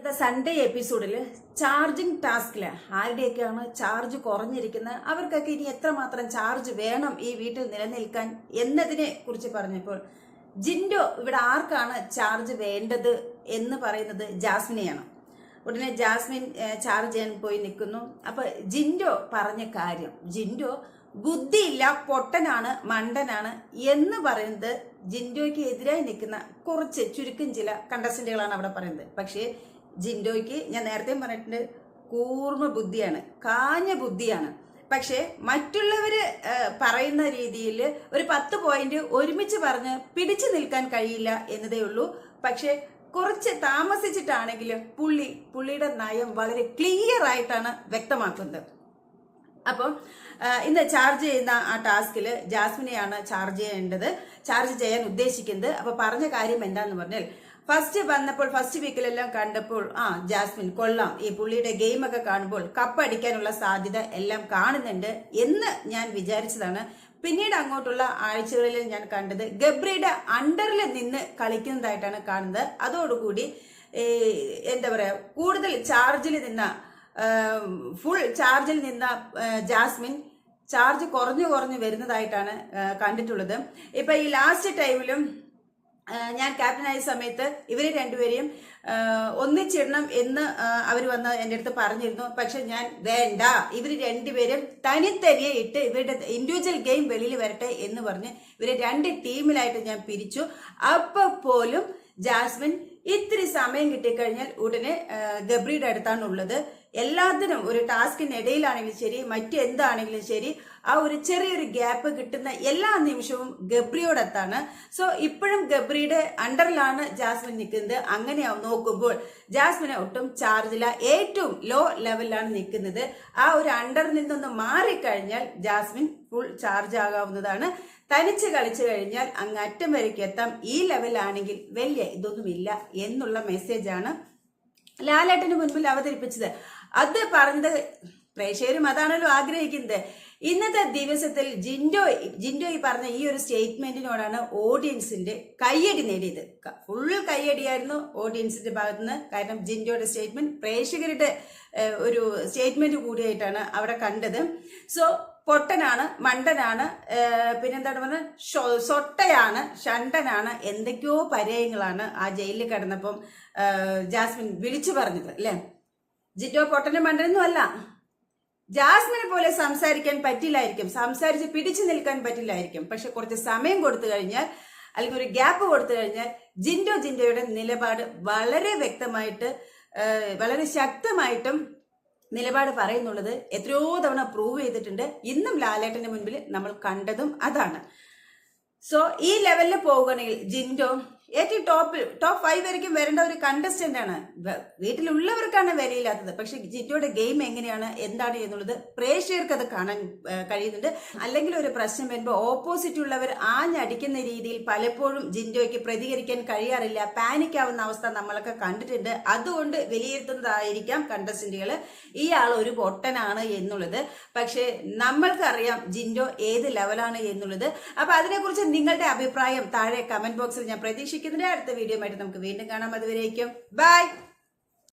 ഇന്നത്തെ സൺഡേ എപ്പിസോഡിൽ ചാർജിങ് ടാസ്കിൽ ആരുടെയൊക്കെയാണ് ചാർജ് കുറഞ്ഞിരിക്കുന്നത്? അവർക്കൊക്കെ ഇനി എത്രമാത്രം ചാർജ് വേണം ഈ വീട്ടിൽ നിലനിൽക്കാൻ എന്നതിനെ കുറിച്ച് പറഞ്ഞപ്പോൾ ജിൻഡോ ഇവിടെ ആർക്കാണ് ചാർജ് വേണ്ടത് എന്ന് പറയുന്നത് ജാസ്മിനെയാണ്. ഉടനെ ജാസ്മിൻ ചാർജ് ചെയ്യാൻ പോയി നിൽക്കുന്നു. അപ്പൊ ജിൻഡോ പറഞ്ഞ കാര്യം ജിൻഡോ ബുദ്ധിയില്ല പൊട്ടനാണ് മണ്ടനാണ് എന്ന് പറയുന്നത് ജിൻഡോയ്ക്ക് എതിരായി നിൽക്കുന്ന കുറച്ച് ചുരുക്കം ചില കണ്ടസ്റ്റന്റുകളാണ് അവിടെ പറയുന്നത്. പക്ഷേ ജിൻഡോയ്ക്ക് ഞാൻ നേരത്തെ പറഞ്ഞിട്ടുണ്ട് കൂർമ്മ ബുദ്ധിയാണ് കാഞ്ഞ ബുദ്ധിയാണ്. പക്ഷേ മറ്റുള്ളവർ പറയുന്ന രീതിയിൽ ഒരു പത്ത് പോയിന്റ് ഒരുമിച്ച് പറഞ്ഞ് പിടിച്ചു നിൽക്കാൻ കഴിയില്ല എന്നതേ ഉള്ളൂ. പക്ഷേ കുറച്ച് താമസിച്ചിട്ടാണെങ്കിലും പുള്ളി പുള്ളിയുടെ നയം വളരെ ക്ലിയർ ആയിട്ടാണ് വ്യക്തമാക്കുന്നത്. അപ്പം ഇന്ന് ചാർജ് ചെയ്യുന്ന ആ ടാസ്കിൽ ജാസ്മിനെയാണ് ചാർജ് ചെയ്യേണ്ടത്. ചാർജ് ചെയ്യാൻ ഉദ്ദേശിക്കുന്നത്. അപ്പൊ പറഞ്ഞ കാര്യം എന്താന്ന് പറഞ്ഞാൽ ഫസ്റ്റ് വന്നപ്പോൾ ഫസ്റ്റ് വീക്കിലെല്ലാം കണ്ടപ്പോൾ ആ ജാസ്മിൻ കൊള്ളാം. ഈ പുള്ളിയുടെ ഗെയിം ഒക്കെ കാണുമ്പോൾ കപ്പ് അടിക്കാനുള്ള സാധ്യത എല്ലാം കാണുന്നുണ്ട് എന്ന് ഞാൻ വിചാരിച്ചതാണ്. പിന്നീട് അങ്ങോട്ടുള്ള ആഴ്ചകളിൽ ഞാൻ കണ്ടത് ഗബ്രിയുടെ അണ്ടറിൽ നിന്ന് കളിക്കുന്നതായിട്ടാണ് കാണുന്നത്. അതോടുകൂടി എന്താ പറയാ കൂടുതൽ ചാർജിൽ നിന്ന ഫുൾ ചാർജിൽ നിന്ന ജാസ്മിൻ ചാർജ് കുറഞ്ഞു കുറഞ്ഞു വരുന്നതായിട്ടാണ് കണ്ടിട്ടുള്ളത്. ഇപ്പൊ ഈ ലാസ്റ്റ് ടൈമിലും ഞാൻ ക്യാപ്റ്റനായ സമയത്ത് ഇവരെ രണ്ടുപേരെയും ഒന്നിച്ചിടണം എന്ന് അവർ വന്ന് എന്റെ അടുത്ത് പറഞ്ഞിരുന്നു. പക്ഷെ ഞാൻ വേണ്ട ഇവർ രണ്ടുപേരും തനിത്തനിയെ ഇട്ട് ഇവരുടെ ഇൻഡിവിജ്വൽ ഗെയിം വെളിയിൽ വരട്ടെ എന്ന് പറഞ്ഞ് ഇവരെ രണ്ട് ടീമിലായിട്ട് ഞാൻ പിരിച്ചു. അപ്പോൾ പോലും ജാസ്മിൻ ഇത്തിരി സമയം കിട്ടിക്കഴിഞ്ഞാൽ ഉടനെ ഗബ്രിയുടെ അടുത്താണ് ഉള്ളത് എല്ലാത്തിനും ഒരു ടാസ്കിനിടയിലാണെങ്കിലും ശരി മറ്റെന്താണെങ്കിലും ശരി ആ ഒരു ചെറിയൊരു ഗ്യാപ്പ് കിട്ടുന്ന എല്ലാ നിമിഷവും ഗബ്രിയോടത്താണ്. സോ ഇപ്പോഴും ഗബ്രിയുടെ അണ്ടറിലാണ് ജാസ്മിൻ നിൽക്കുന്നത് അങ്ങനെ നോക്കുമ്പോൾ ജാസ്മിനെ ഒട്ടും ചാർജില്ല ഏറ്റവും ലോ ലെവലിലാണ് നിൽക്കുന്നത് ആ ഒരു അണ്ടറിൽ നിന്നൊന്ന് മാറിക്കഴിഞ്ഞാൽ ജാസ്മിൻ ഫുൾ ചാർജ് ആകാവുന്നതാണ്. തനിച്ച് കളിച്ചു കഴിഞ്ഞാൽ അങ്ങ് അറ്റം വരയ്ക്ക് എത്താം. ഈ ലെവലാണെങ്കിൽ വലിയ ഇതൊന്നുമില്ല എന്നുള്ള മെസ്സേജാണ് ലാലേട്ടന് മുൻപിൽ അവതരിപ്പിച്ചത്. അത് പറഞ്ഞത് പ്രേക്ഷകരും അതാണല്ലോ ആഗ്രഹിക്കുന്നത്. ഇന്നത്തെ ദിവസത്തിൽ ജിൻഡോ ജിൻഡോ ഈ പറഞ്ഞ ഈ ഒരു സ്റ്റേറ്റ്മെന്റിനോടാണ് ഓഡിയൻസിന്റെ കയ്യടി നേടിയത്. ഫുൾ കയ്യടിയായിരുന്നു ഓഡിയൻസിന്റെ ഭാഗത്തുനിന്ന്. കാരണം ജിൻഡോയുടെ സ്റ്റേറ്റ്മെന്റ് പ്രേക്ഷകരുടെ ഒരു സ്റ്റേറ്റ്മെന്റ് കൂടിയായിട്ടാണ് അവിടെ കണ്ടത്. സോ പൊട്ടനാണ് മണ്ടനാണ് പിന്നെന്താണ് പറഞ്ഞത്? സൊട്ടയാണ് ഷണ്ടനാണ് എന്തൊക്കെയോ പര്യായങ്ങളാണ് ആ ജയിലിൽ കിടന്നപ്പം ജാസ്മിൻ വിളിച്ചു പറഞ്ഞത് അല്ലേ? ജിറ്റോ പൊട്ടനും മണ്ടനൊന്നും അല്ല. ജാസ്മിനെ പോലെ സംസാരിക്കാൻ പറ്റില്ലായിരിക്കും. സംസാരിച്ച് പിടിച്ചു നിൽക്കാൻ പറ്റില്ലായിരിക്കും. പക്ഷെ കുറച്ച് സമയം കൊടുത്തു കഴിഞ്ഞാൽ അല്ലെങ്കിൽ ഒരു ഗ്യാപ്പ് കൊടുത്തു കഴിഞ്ഞാൽ ജിൻഡോ ജിൻഡോയുടെ നിലപാട് വളരെ വ്യക്തമായിട്ട് വളരെ ശക്തമായിട്ടും നിലപാട് പറയുന്നുള്ളത് എത്രയോ തവണ പ്രൂവ് ചെയ്തിട്ടുണ്ട്. ഇന്നും ലാലേട്ടന്റെ മുൻപിൽ നമ്മൾ കണ്ടതും അതാണ്. സോ ഈ ലെവലിൽ പോകുകയാണെങ്കിൽ ജിൻഡോ ഏറ്റവും ടോപ്പിൽ ടോപ്പ് ഫൈവ് വരയ്ക്കും വരേണ്ട ഒരു കണ്ടസ്റ്റന്റ് ആണ്. വീട്ടിലുള്ളവർക്കാണ് വിലയില്ലാത്തത്. പക്ഷെ ജിറ്റോയുടെ ഗെയിം എങ്ങനെയാണ് എന്താണ് എന്നുള്ളത് പ്രേക്ഷകർക്ക് അത് കാണാൻ കഴിയുന്നുണ്ട്. അല്ലെങ്കിൽ ഒരു പ്രശ്നം വരുമ്പോൾ ഓപ്പോസിറ്റ് ഉള്ളവർ ആഞ്ഞടിക്കുന്ന രീതിയിൽ പലപ്പോഴും ജിൻഡോയ്ക്ക് പ്രതികരിക്കാൻ കഴിയാറില്ല. പാനിക് ആവുന്ന അവസ്ഥ നമ്മളൊക്കെ കണ്ടിട്ടുണ്ട്. അതുകൊണ്ട് വിലയിരുത്തുന്നതായിരിക്കാം കണ്ടസ്റ്റന്റുകൾ ആൾ ഒരു പൊട്ടനാണ് എന്നുള്ളത്. പക്ഷെ നമ്മൾക്കറിയാം ജിൻഡോ ഏത് ലെവലാണ് എന്നുള്ളത്. അപ്പൊ അതിനെക്കുറിച്ച് നിങ്ങളുടെ അഭിപ്രായം താഴെ കമന്റ് ബോക്സിൽ ഞാൻ പ്രതീക്ഷിക്കുന്നുണ്ട് അടുത്ത വീഡിയോ ആയിട്ട് നമുക്ക് വീണ്ടും കാണാം. അതുവരേക്കും. ബൈ